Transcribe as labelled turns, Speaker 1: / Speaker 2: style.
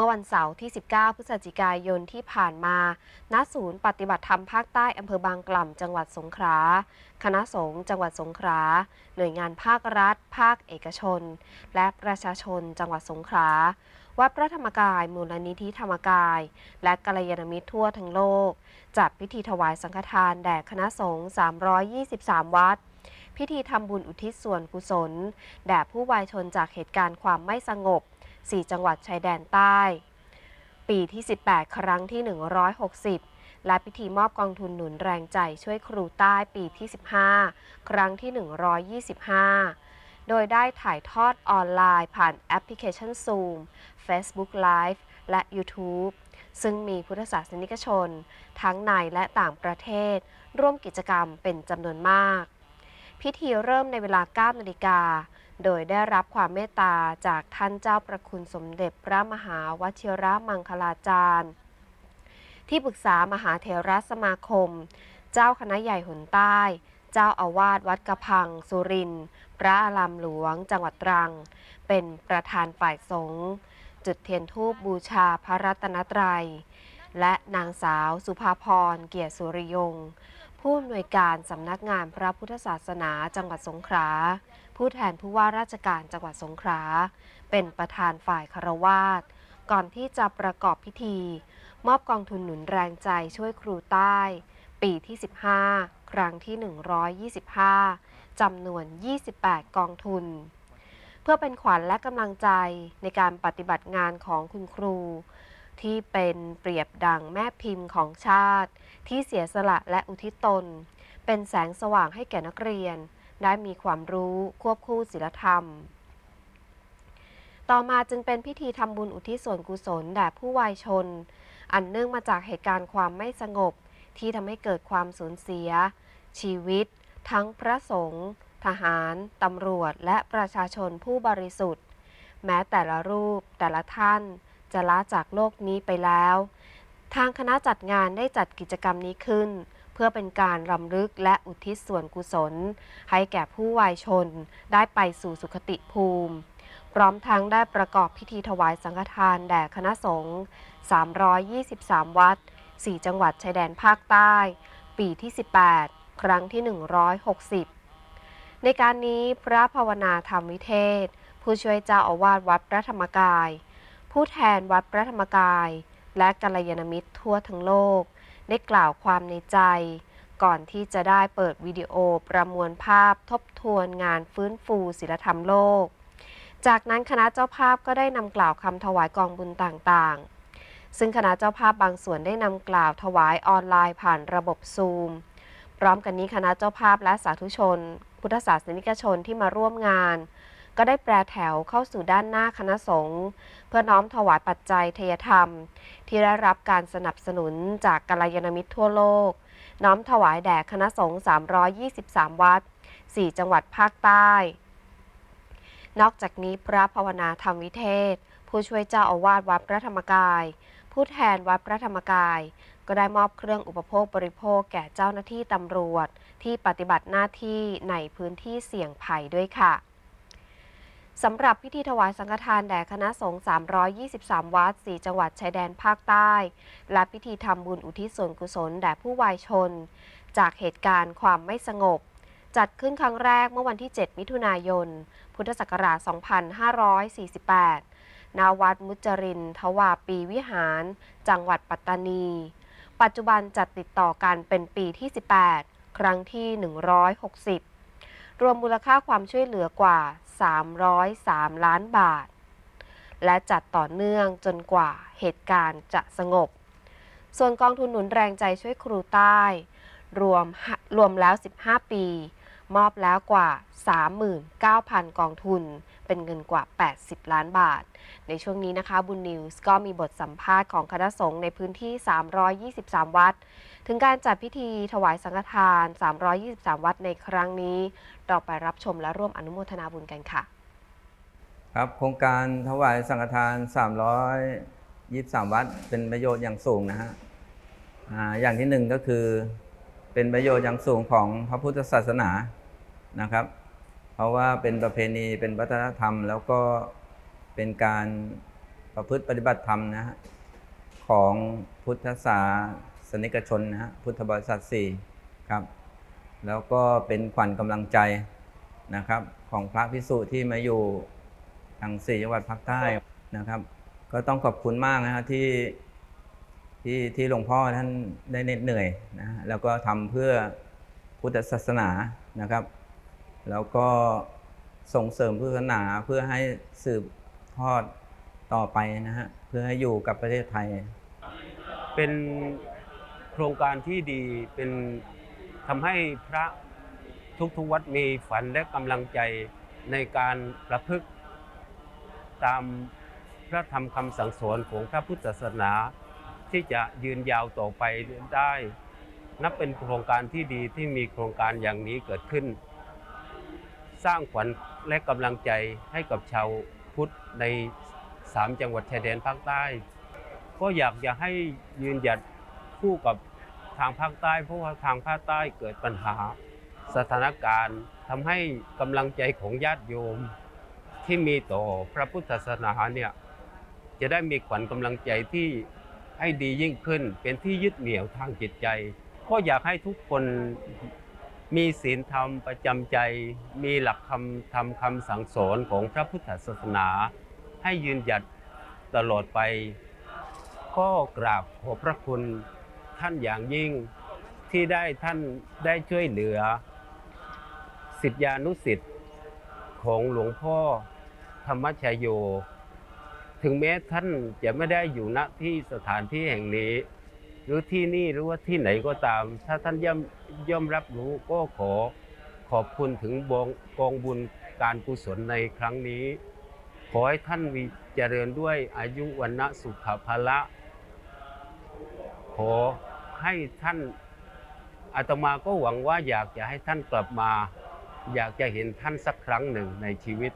Speaker 1: มื่อวันเสาร์ที่ 19 พฤศจิกายนที่ผ่านมา ณ ศูนย์ปฏิบัติธรรมภาคใต้อำเภอบางกล่ำ จังหวัดสงขลา คณะสงฆ์จังหวัดสงขลา หน่วยงานภาครัฐ ภาคเอกชน และประชาชนจังหวัดสงขลา วัดพระธรรมกาย มูลนิธิธรรมกาย และกัลยาณมิตรทั่วทั้งโลก จัดพิธีถวายสังฆทานแด่คณะสงฆ์ 323 วัดพิธีทำบุญอุทิศส่วนกุศล แด่ผู้วายชนจากเหตุการณ์ความไม่สงบ 4 จังหวัดชายแดนใต้ ปีที่ 18 ครั้งที่ 160 และพิธีมอบกองทุนหนุนแรงใจช่วยครูใต้ปีที่ 15 ครั้งที่ 125 โดยได้ถ่ายทอดออนไลน์ผ่านแอปพลิเคชัน Zoom Facebook Live และ YouTube ซึ่งมีพุทธศาสนิกชน ทั้งในและต่างประเทศ ร่วมกิจกรรมเป็นจำนวนมาก พิธีเริ่มในเวลา 9 นาฬิกา โดยได้รับความเมตตาจากท่านเจ้าประคุณสมเด็จพระมหาวชิระมังคลาจารย์ ที่ปรึกษามหาเถรสมาคม เจ้าคณะใหญ่หนใต้ เจ้าอาวาสวัดกระพัง สุรินทร์พระอารามหลวง จังหวัดตรัง เป็นประธานฝ่ายสงฆ์จุดเทียนธูปบูชาพระรัตนตรัย และนางสาวสุภาพรเกียรติสุริยง ผู้อำนวยการสำนักงานพระพุทธศาสนาจังหวัดสงขลา ผู้แทนผู้ว่าราชการจังหวัดสงขลา เป็นประธานฝ่ายคารวาสก่อนที่จะประกอบพิธี มอบกองทุนหนุนแรงใจช่วยครูใต้ ปีที่ 15 ครั้งที่ 125จำนวน 28 กองทุน เพื่อเป็นขวัญและกำลังใจในการปฏิบัติงานของคุณครู ที่เป็นเปรียบดังแม่พิมพ์ของชาติ ที่เสียสละและอุทิศตน เป็นแสงสว่างให้แก่นักเรียน ได้มีความรู้ควบคู่ศีลธรรม ต่อมาจึงเป็นพิธีทำบุญอุทิศส่วนกุศลแด่ผู้วายชน อันเนื่องมาจากเหตุการณ์ความไม่สงบ ที่ทำให้เกิดความสูญเสีย ชีวิต ทั้งพระสงฆ์ทหาร ตำรวจ และประชาชนผู้บริสุทธิ์ แม้แต่ละรูปแต่ละท่าน จะละจากโลกนี้ไปแล้ว ทางคณะจัดงานได้จัดกิจกรรมนี้ขึ้น เพื่อเป็นการรำลึกและอุทิศส่วนกุศล ให้แก่ผู้วายชนได้ไปสู่สุคติภูมิ พร้อมทั้งได้ประกอบพิธีถวายสังฆทานแด่คณะสงฆ์ 323 วัด 4 จังหวัดชายแดนภาคใต้ ปีที่ 18 ครั้งที่ 160ในการนี้พระภาวนาธรรมวิเทศ ผู้ช่วยเจ้าอาวาสวัดพระธรรมกาย ผู้แทนวัดพระธรรมกาย และกัลยาณมิตรทั่วทั้งโลก ได้กล่าวความในใจ ก่อนที่จะได้เปิดวิดีโอประมวลภาพทบทวนงานฟื้นฟูศิลธรรมโลก จากนั้นคณะเจ้าภาพก็ได้นำกล่าวคำถวายกองบุญต่างๆ ซึ่งคณะเจ้าภาพบางส่วนได้นำกล่าวถวายออนไลน์ผ่านระบบซูมพร้อมกันนี้คณะเจ้าภาพและสาธุชน พุทธศาสนิกชนที่มาร่วมงาน ก็ได้แปรแถวเข้าสู่ด้านหน้าคณะสงฆ์เพื่อน้อมถวายปัจจัยเทยธรรม ที่ได้รับการสนับสนุนจากกัลยาณมิตรทั่วโลก น้อมถวายแด่คณะสงฆ์323 วัด 4 จังหวัดภาคใต้ นอกจากนี้พระภาวนาธรรมวิเทศ ผู้ช่วยเจ้าอาวาสวัดพระธรรมกาย ผู้แทนวัดพระธรรมกายก็ได้มอบเครื่องอุปโภคบริโภคแก่เจ้าหน้าที่ตำรวจ ที่ปฏิบัติหน้าที่ในพื้นที่เสี่ยงภัยด้วยค่ะ สำหรับพิธีถวายสังฆทานแด่คณะสงฆ์ 323 วัด 4 จังหวัดชายแดนภาคใต้ และพิธีทำบุญอุทิศส่วนกุศลแด่ผู้วายชน จากเหตุการณ์ความไม่สงบ จัดขึ้นครั้งแรกเมื่อวันที่ 7 มิถุนายน พุทธศักราช 2548 ณ วัดมุจรินทวาปีวิหาร จังหวัดปัตตานี ปัจจุบันจัดติดต่อกันเป็นปีที่ 18 ครั้งที่ 160 รวมมูลค่าความช่วยเหลือกว่า 303 ล้านบาท และจัดต่อเนื่องจนกว่าเหตุการณ์จะสงบ ส่วนกองทุนหนุนแรงใจช่วยครูใต้ รวมรวมแล้ว 15 ปี มอบแล้วกว่า 39,000 กองทุน เป็นเงินกว่า 80 ล้านบาท ในช่วงนี้นะคะบุญนิวส์ก็มีบทสัมภาษณ์ของคณะสงฆ์ในพื้นที่ 323 วัด ถึงการจัดพิธีถวายสังฆทาน 323 วัดในครั้งนี้ เราไปรับชมและร่วมอนุโมทนาบุญกันค่ะ
Speaker 2: ครับโครงการถวายสังฆทาน 323 วัด เป็นประโยชน์อย่างสูงนะฮะอ่าอย่างที่หนึ่งก็คือเป็นประโยชน์อย่างสูงของพระพุทธศาสนา นะครับ เพราะว่าเป็นประเพณีเป็นวัฒนธรรม แล้วก็เป็นการประพฤติปฏิบัติธรรมนะฮะของพุทธศาสนิกชนนะฮะพุทธบริษัทสี่ครับ แล้วก็เป็นขวัญกำลังใจนะครับ ของพระพิสุที่มาอยู่ทางสี่จังหวัดภาคใต้นะครับ ก็ต้องขอบคุณมากนะฮะที่ที่ที่หลวงพ่อท่านได้เหน็ดเหนื่อยนะฮะแล้วก็ทำเพื่อพุทธศาสนานะครับ แล้วก็ส่งเสริมพุทธศาสนาเพื่อให้สืบทอดต่อไปนะฮะเพื่อให้อยู่กับประเทศไทย
Speaker 3: เป็นโครงการที่ดีเป็นทำให้พระทุกๆวัดมีฝันและกำลังใจในการประพฤติตามพระธรรมคำสั่งสอนของพระพุทธศาสนา ที่จะยืนยาวต่อไปได้ นับเป็นโครงการที่ดีที่มีโครงการอย่างนี้เกิดขึ้น สร้างขวัญและกำลังใจให้กับชาวพุทธในสามจังหวัดชายแดนภาคใต้ ก็อยากจะให้ยืนหยัดคู่กับทางภาคใต้ เพราะว่าทางภาคใต้เกิดปัญหา สถานการณ์ทำให้กำลังใจของญาติโยมที่มีต่อพระพุทธศาสนาเนี่ยจะได้มีขวัญกำลังใจที่ให้ดียิ่งขึ้น เป็นที่ยึดเหนี่ยวทางจิตใจ ก็อยากให้ทุกคน มีศีลธรรมประจำใจ มีหลักคำธรรมคำสั่งสอนของพระพุทธศาสนา ให้ยืนหยัดตลอดไป ก็กราบขอบพระคุณท่านอย่างยิ่งที่ได้ท่านได้ช่วยเหลือสิทธิานุสิทธิ์ของหลวงพ่อธรรมชโย ถึงแม้ท่านจะไม่ได้อยู่ณที่สถานที่แห่งนี้ หรือที่นี่หรือว่าที่ไหนก็ตาม ถ้าท่านย่อมย่อมรับรู้ก็ขอขอบคุณถึงบองกองบุญการกุศลในครั้งนี้ ขอให้ท่านมีเจริญด้วยอายุวันนะสุขภาละ ขอให้ท่านอาตมาก็หวังว่าอยากจะให้ท่านกลับมา อยากจะเห็นท่านสักครั้งหนึ่งในชีวิต